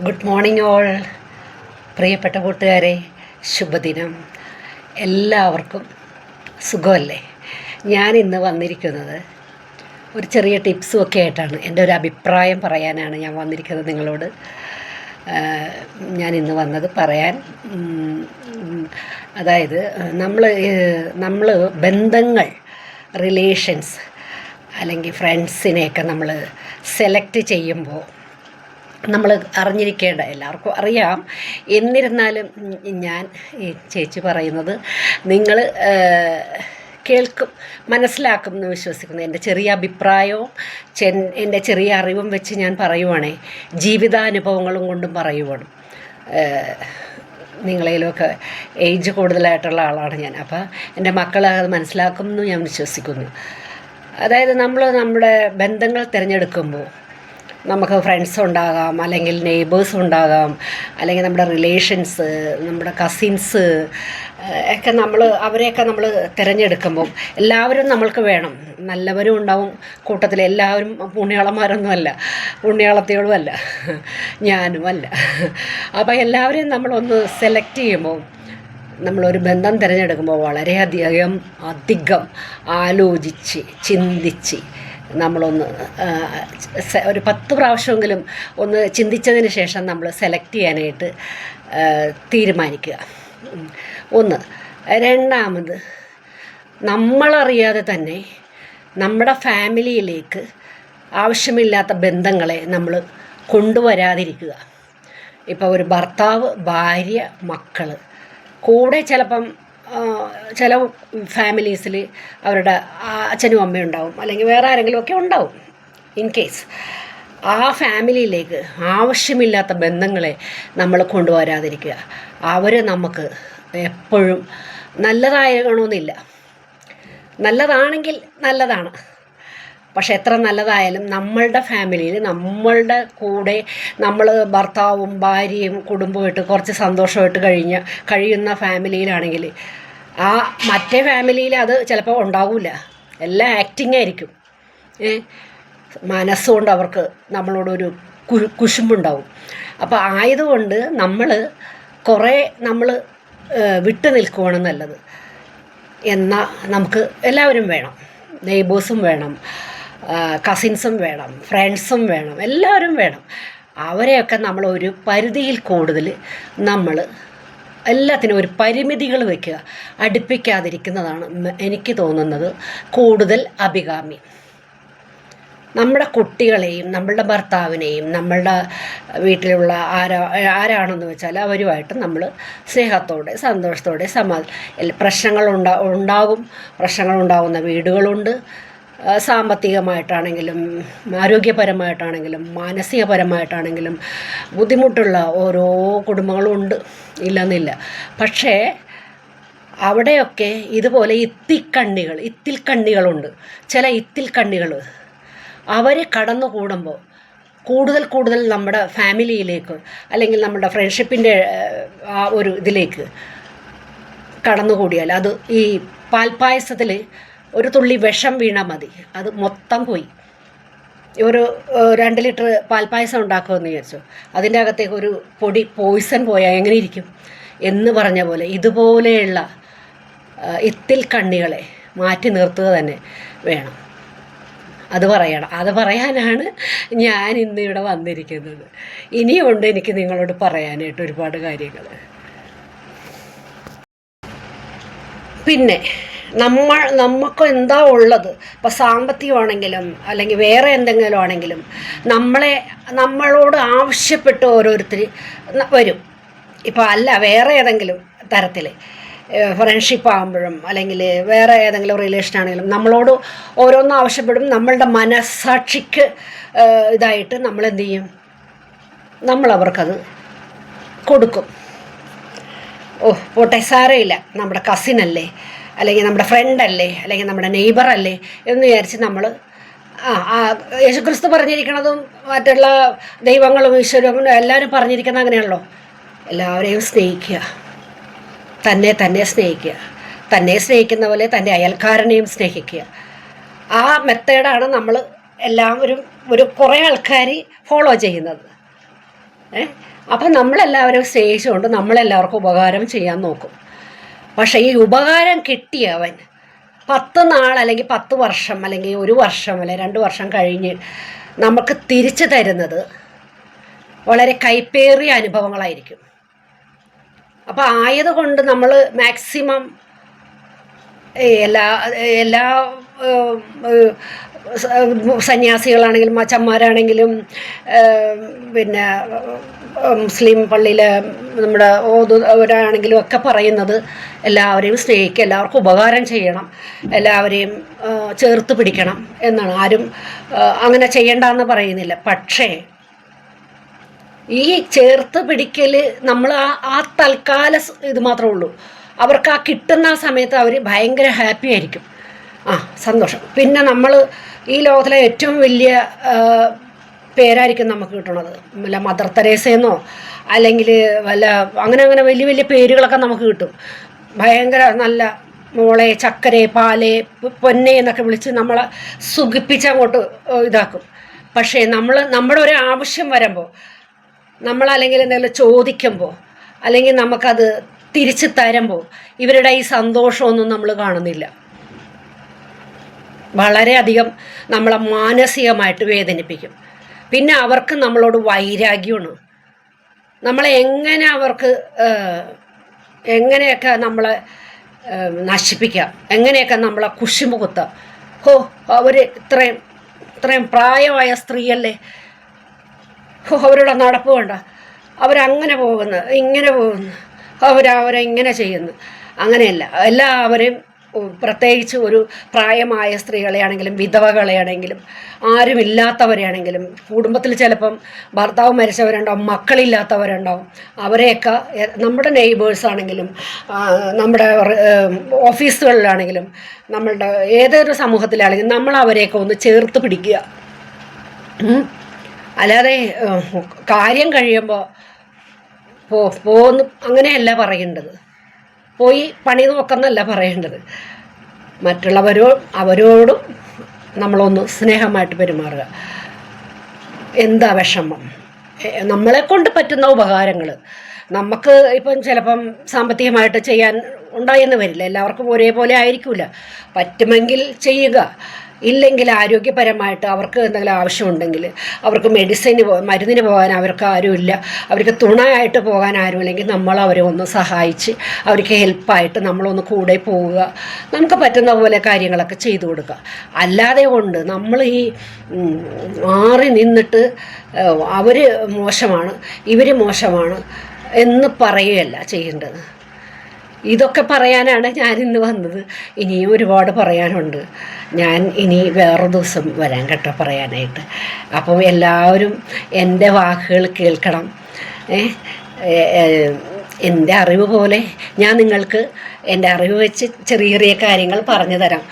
Good morning all പ്രിയപ്പെട്ട കൂട്ടുകാരെ ശുഭദിനം. എല്ലാവർക്കും സുഖമല്ലേ? ഞാൻ ഇന്ന് വന്നിരിക്കുന്നത് ഒരു ചെറിയ ടിപ്സും ഒക്കെ ആയിട്ടാണ്. എന്റെ ഒരു അഭിപ്രായം പറയാനാണ് ഞാൻ വന്നിരിക്കുന്നത് നിങ്ങളോട്. ഞാൻ ഇന്ന് വന്നത് പറയാൻ അതായത് നമ്മൾ നമ്മൾ ബന്ധങ്ങൾ റിലേഷൻസ് അല്ലെങ്കിൽ ഫ്രണ്ട്സിനെയൊക്കെ നമ്മൾ സെലക്ട് ചെയ്യുമ്പോൾ നമ്മൾ അറിഞ്ഞിരിക്കേണ്ട എല്ലാവർക്കും അറിയാം. എന്നിരുന്നാലും ഞാൻ ഈ ചേച്ചി പറയുന്നത് നിങ്ങൾ കേൾക്കും മനസ്സിലാക്കും എന്ന് വിശ്വസിക്കുന്നു. എന്റെ ചെറിയ അഭിപ്രായവും ചെൻ എന്റെ ചെറിയ അറിവും വെച്ച് ഞാൻ പറയുവാണേ ജീവിതാനുഭവങ്ങളും കൊണ്ടും പറയുവാണ്. നിങ്ങളേലുമൊക്കെ ഏജ് കൂടുതലായിട്ടുള്ള ആളാണ് ഞാൻ. അപ്പോൾ എന്റെ മക്കൾ അത് മനസ്സിലാക്കും എന്ന് ഞാൻ വിശ്വസിക്കുന്നു. അതായത് നമ്മൾ നമ്മുടെ ബന്ധങ്ങൾ തിരഞ്ഞെടുക്കുമ്പോൾ നമുക്ക് ഫ്രണ്ട്സ് ഉണ്ടാകാം അല്ലെങ്കിൽ നെയ്ബേഴ്സ് ഉണ്ടാകാം അല്ലെങ്കിൽ നമ്മുടെ റിലേഷൻസ് നമ്മുടെ കസിൻസ് ഒക്കെ നമ്മൾ അവരെയൊക്കെ നമ്മൾ തിരഞ്ഞെടുക്കുമ്പോൾ എല്ലാവരും നമ്മൾക്ക് വേണം. നല്ലവരും ഉണ്ടാവും കൂട്ടത്തിൽ എല്ലാവരും പുണ്യാളന്മാരൊന്നുമല്ല പുണ്യാളത്തികളും അല്ല ഞാനും അല്ല അപ്പോൾ എല്ലാവരെയും നമ്മളൊന്ന് സെലക്ട് ചെയ്യുമ്പോൾ നമ്മളൊരു ബന്ധം തിരഞ്ഞെടുക്കുമ്പോൾ വളരെയധികം അധികം ആലോചിച്ച് ചിന്തിച്ച് നമ്മളൊന്ന് ഒരു പത്ത് പ്രാവശ്യമെങ്കിലും ഒന്ന് ചിന്തിച്ചതിന് ശേഷം നമ്മൾ സെലക്ട് ചെയ്യാനായിട്ട് തീരുമാനിക്കുക. ഒന്ന് രണ്ടാമത് നമ്മളറിയാതെ തന്നെ നമ്മുടെ ഫാമിലിയിലേക്ക് ആവശ്യമില്ലാത്ത ബന്ധങ്ങളെ നമ്മൾ കൊണ്ടുവരാതിരിക്കുക ഇപ്പോൾ ഒരു ഭർത്താവ് ഭാര്യ മക്കൾ കൂടെ ചിലപ്പം ചില ഫാമിലീസിൽ അവരുടെ അച്ഛനും അമ്മയും ഉണ്ടാവും. അല്ലെങ്കിൽ വേറെ ആരെങ്കിലും ഒക്കെ ഉണ്ടാവും. ഇൻ കേസ് ആ ഫാമിലിയിലേക്ക് ആവശ്യമില്ലാത്ത ബന്ധങ്ങളെ നമ്മൾ കൊണ്ടുവരാതിരിക്കുക. അവർ നമുക്ക് എപ്പോഴും നല്ലതാകണമെന്നില്ല നല്ലതാണെങ്കിൽ നല്ലതാണ്. പക്ഷെ എത്ര നല്ലതായാലും നമ്മളുടെ ഫാമിലിയിൽ നമ്മളുടെ കൂടെ നമ്മൾ ഭർത്താവും ഭാര്യയും കുടുംബമായിട്ട് കുറച്ച് സന്തോഷമായിട്ട് കഴിഞ്ഞ കഴിയുന്ന ഫാമിലിയിലാണെങ്കിൽ ആ മറ്റേ ഫാമിലിയിൽ അത് ചിലപ്പോൾ ഉണ്ടാവില്ല എല്ലാം ആക്ടിങ് ആയിരിക്കും. ഏ മനസ്സുകൊണ്ട് അവർക്ക് നമ്മളോടൊരു കുരു കുശുമ്പുണ്ടാവും. അപ്പോൾ ആയതുകൊണ്ട് നമ്മൾ കുറേ നമ്മൾ വിട്ടു നിൽക്കുവാണ് നല്ലത്. എന്നാൽ നമുക്ക് എല്ലാവരും വേണം. നെയ്ബേഴ്സും വേണം. കസിൻസും വേണം. ഫ്രണ്ട്സും വേണം. എല്ലാവരും വേണം. അവരെയൊക്കെ നമ്മൾ ഒരു പരിധിയിൽ കൂടുതൽ നമ്മൾ എല്ലാത്തിനും ഒരു പരിമിതികൾ വയ്ക്കുക അടുപ്പിക്കാതിരിക്കുന്നതാണ് എനിക്ക് തോന്നുന്നത് കൂടുതൽ അഭികാമ്യം. നമ്മുടെ കുട്ടികളെയും നമ്മളുടെ ഭർത്താവിനെയും നമ്മളുടെ വീട്ടിലുള്ള ആരാ ആരാണെന്ന് വെച്ചാൽ അവരുമായിട്ട് നമ്മൾ സ്നേഹത്തോടെ സന്തോഷത്തോടെ സമാ പ്രശ്നങ്ങൾ പ്രശ്നങ്ങളുണ്ടാ പ്രശ്നങ്ങൾ പ്രശ്നങ്ങളുണ്ടാകുന്ന വീടുകളുണ്ട്. സാമ്പത്തികമായിട്ടാണെങ്കിലും ആരോഗ്യപരമായിട്ടാണെങ്കിലും മാനസികപരമായിട്ടാണെങ്കിലും ബുദ്ധിമുട്ടുള്ള ഓരോ കുടുംബങ്ങളും ഉണ്ട്. ഇല്ലെന്നില്ല. പക്ഷേ അവിടെയൊക്കെ ഇതുപോലെ ഇത്തിക്കണ്ണികൾ ഇത്തിൽ കണ്ണികളുണ്ട് ചില ഇത്തിൽ കണ്ണികൾ അവർ കടന്നു കൂടുമ്പോൾ കൂടുതൽ കൂടുതൽ നമ്മുടെ ഫാമിലിയിലേക്ക് അല്ലെങ്കിൽ നമ്മുടെ ഫ്രണ്ട്ഷിപ്പിന്റെ ആ ഒരു ഇതിലേക്ക് കടന്നുകൂടിയാൽ അത് ഈ പാൽപ്പായസത്തിൽ ഒരു തുള്ളി വിഷം വീണാൽ മതി. അത് മൊത്തം പോയി. ഒരു രണ്ട് ലിറ്റർ പാൽപ്പായസം ഉണ്ടാക്കുമെന്ന് വിചാരിച്ചു. അതിന്റെ അകത്തേക്ക് ഒരു പൊടി പോയിസൺ പോയാൽ എങ്ങനെ ഇരിക്കും? എന്ന് പറഞ്ഞ പോലെ ഇതുപോലെയുള്ള ഇത്തിൽ കണ്ണികളെ മാറ്റി നിർത്തുക തന്നെ വേണം. അത് പറയണം. അത് പറയാനാണ് ഞാൻ ഇന്ന് ഇവിടെ വന്നിരിക്കുന്നത്. ഇനിയുമുണ്ട് എനിക്ക് നിങ്ങളോട് പറയാനായിട്ട് ഒരുപാട് കാര്യങ്ങൾ പിന്നെ നമ്മൾ നമുക്ക് എന്താ ഉള്ളത്? ഇപ്പോൾ സാമ്പത്തികമാണെങ്കിലും അല്ലെങ്കിൽ വേറെ എന്തെങ്കിലും ആണെങ്കിലും നമ്മളെ നമ്മളോട് ആവശ്യപ്പെട്ട് ഓരോരുത്തർ വരും. ഇപ്പോൾ അല്ല വേറെ ഏതെങ്കിലും തരത്തിൽ ഫ്രണ്ട്ഷിപ്പ് ആകുമ്പോഴും അല്ലെങ്കിൽ വേറെ ഏതെങ്കിലും റിലേഷൻ ആണെങ്കിലും നമ്മളോട് ഓരോന്നും ആവശ്യപ്പെടും. നമ്മളുടെ മനസ്സാക്ഷിക്ക് ഇതായിട്ട് നമ്മൾ എന്ത് ചെയ്യും? നമ്മൾ അവർക്കത് കൊടുക്കും. ഓ പോട്ടെ സാരമില്ല. നമ്മുടെ കസിനല്ലേ അല്ലെങ്കിൽ നമ്മുടെ ഫ്രണ്ട് അല്ലേ അല്ലെങ്കിൽ നമ്മുടെ നെയ്ബർ അല്ലേ എന്ന് വിചാരിച്ച് നമ്മൾ ആ യേശുക്രിസ്തു പറഞ്ഞിരിക്കണതും മറ്റുള്ള ദൈവങ്ങളും ഈശ്വരവും എല്ലാവരും പറഞ്ഞിരിക്കുന്നത് അങ്ങനെയാണല്ലോ. എല്ലാവരെയും സ്നേഹിക്കുക. തന്നെ തന്നെ സ്നേഹിക്കുക. തന്നെ സ്നേഹിക്കുന്ന പോലെ തന്റെ അയൽക്കാരനെയും സ്നേഹിക്കുക. ആ മെത്തേഡാണ് നമ്മൾ എല്ലാവരും ഒരു കുറേ ആൾക്കാർ ഫോളോ ചെയ്യുന്നത്. ഏ? അപ്പം നമ്മളെല്ലാവരും സ്നേഹിച്ചുകൊണ്ട് നമ്മളെല്ലാവർക്കും ഉപകാരം ചെയ്യാൻ നോക്കും. പക്ഷേ ഈ ഉപകാരം കിട്ടിയവൻ പത്ത് നാൾ അല്ലെങ്കിൽ പത്ത് വർഷം അല്ലെങ്കിൽ ഒരു വർഷം അല്ലെങ്കിൽ രണ്ട് വർഷം കഴിഞ്ഞ് നമുക്ക് തിരിച്ചു തരുന്നത് വളരെ കൈപ്പേറിയ അനുഭവങ്ങളായിരിക്കും. അപ്പോൾ ആയതുകൊണ്ട് നമ്മൾ മാക്സിമം എല്ലാ എല്ലാ സന്യാസികളാണെങ്കിലും അച്ഛന്മാരാണെങ്കിലും പിന്നെ മുസ്ലിം പള്ളിയിൽ നമ്മുടെ ഓതുവരാണെങ്കിലും ഒക്കെ പറയുന്നത് എല്ലാവരെയും സ്നേഹിക്കുക എല്ലാവർക്കും ഉപകാരം ചെയ്യണം എല്ലാവരെയും ചേർത്ത് പിടിക്കണം എന്നാണ്. ആരും അങ്ങനെ ചെയ്യണ്ട എന്ന് പറയുന്നില്ല. പക്ഷേ ഈ ചേർത്ത് പിടിക്കൽ നമ്മൾ ആ ആ തൽക്കാല ഇത് മാത്രമേ ഉള്ളൂ. അവർക്ക് ആ കിട്ടുന്ന സമയത്ത് അവർ ഭയങ്കര ഹാപ്പി ആയിരിക്കും. ആ സന്തോഷം. പിന്നെ നമ്മൾ ഈ ലോകത്തിലെ ഏറ്റവും വലിയ പേരായിരിക്കും നമുക്ക് കിട്ടണത്. വല്ല മദർ തെരേസയെന്നോ അല്ലെങ്കിൽ വല്ല അങ്ങനെ അങ്ങനെ വലിയ വലിയ പേരുകളൊക്കെ നമുക്ക് കിട്ടും. ഭയങ്കര നല്ല മോളെ ചക്കരെ പാലെ പൊന്നെ എന്നൊക്കെ വിളിച്ച് നമ്മളെ സുഖിപ്പിച്ച് അങ്ങോട്ട് ഇതാക്കും. പക്ഷേ നമ്മൾ നമ്മുടെ ഒരു ആവശ്യം വരുമ്പോൾ നമ്മളല്ലെങ്കിൽ എന്തെങ്കിലും ചോദിക്കുമ്പോൾ അല്ലെങ്കിൽ നമുക്കത് തിരിച്ചു തരുമ്പോൾ ഇവരുടെ ഈ സന്തോഷമൊന്നും നമ്മൾ കാണുന്നില്ല. വളരെയധികം നമ്മളെ മാനസികമായിട്ട് വേദനിപ്പിക്കും. പിന്നെ അവർക്ക് നമ്മളോട് വൈരാഗ്യമാണ്. നമ്മളെ എങ്ങനെ അവർക്ക് എങ്ങനെയൊക്കെ നമ്മളെ നശിപ്പിക്കാം എങ്ങനെയൊക്കെ നമ്മളെ കുത്താം. ഹോ അവർ ഇത്രയും ഇത്രയും പ്രായമായ സ്ത്രീയല്ലേ? ഹോ, അവരുടെ നടപ്പ് വേണ്ട. അവരങ്ങനെ പോകുന്നു ഇങ്ങനെ പോകുന്നു. അവർ അവരെ ഇങ്ങനെ ചെയ്യുന്നു. അങ്ങനെയല്ല എല്ലാവരെയും പ്രത്യേകിച്ച് ഒരു പ്രായമായ സ്ത്രീകളെയാണെങ്കിലും വിധവകളെയാണെങ്കിലും ആരുമില്ലാത്തവരെയാണെങ്കിലും കുടുംബത്തിൽ ചിലപ്പം ഭർത്താവ് മരിച്ചവരുണ്ടാവും മക്കളില്ലാത്തവരുണ്ടാവും അവരെയൊക്കെ നമ്മുടെ നെയ്ബേഴ്സ് ആണെങ്കിലും നമ്മുടെ ഓഫീസുകളിലാണെങ്കിലും നമ്മളുടെ ഏതൊരു സമൂഹത്തിലാണെങ്കിലും നമ്മൾ അവരെയൊക്കെ ഒന്ന് ചേർത്ത് പിടിക്കുക. അല്ലാതെ കാര്യം കഴിയുമ്പോൾ പോ പോന്ന് അങ്ങനെയല്ല പറയേണ്ടത്. പോയി പണി നോക്കുന്നല്ല പറയേണ്ടത്. മറ്റുള്ളവരോ അവരോടും നമ്മളൊന്ന് സ്നേഹമായിട്ട് പെരുമാറുക. എന്താ വിഷമം? നമ്മളെ കൊണ്ട് പറ്റുന്ന ഉപകാരങ്ങൾ നമുക്ക് ഇപ്പം ചിലപ്പം സാമ്പത്തികമായിട്ട് ചെയ്യാൻ ഉണ്ടായെന്ന് വരില്ല. എല്ലാവർക്കും ഒരേപോലെ ആയിരിക്കില്ല പറ്റുമെങ്കിൽ ചെയ്യുക. ഇല്ലെങ്കിൽ ആരോഗ്യപരമായിട്ട് അവർക്ക് എന്തെങ്കിലും ആവശ്യമുണ്ടെങ്കിൽ അവർക്ക് മെഡിസിന് മരുന്നിന് പോകാൻ അവർക്ക് ആരുമില്ല. അവർക്ക് തുണയായിട്ട് പോകാൻ ആരുമില്ലെങ്കിൽ നമ്മൾ അവരെ ഒന്ന് സഹായിച്ച് അവർക്ക് ഹെൽപ്പായിട്ട് നമ്മളൊന്ന് കൂടെ പോവുക. നമുക്ക് പറ്റുന്ന പോലെ കാര്യങ്ങളൊക്കെ ചെയ്തു കൊടുക്കുക. അല്ലാതെ കൊണ്ട് നമ്മൾ ഈ മാറി നിന്നിട്ട് അവർ മോശമാണ് ഇവർ മോശമാണ് എന്ന് പറയുകയല്ല ചെയ്യേണ്ടത്. ഇതൊക്കെ പറയാനാണ് ഞാൻ ഇന്ന് വന്നത്. ഇനിയും ഒരുപാട് പറയാനുണ്ട്. ഞാൻ ഇനി വേറെ ദിവസം വരാൻ കേട്ടോ പറയാനായിട്ട്. അപ്പം എല്ലാവരും എന്റെ വാക്കുകൾ കേൾക്കണം. എന്റെ അറിവ് പോലെ ഞാൻ നിങ്ങൾക്ക് എന്റെ അറിവ് വെച്ച് ചെറിയ ചെറിയ കാര്യങ്ങൾ പറഞ്ഞു തരാം.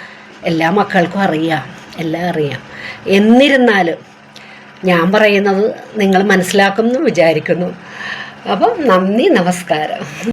എല്ലാ മക്കൾക്കും അറിയാം. എല്ലാം അറിയാം. എന്നിരുന്നാലും ഞാൻ പറയുന്നത് നിങ്ങൾ മനസ്സിലാക്കുമെന്ന് വിചാരിക്കുന്നു. അപ്പം നന്ദി നമസ്കാരം.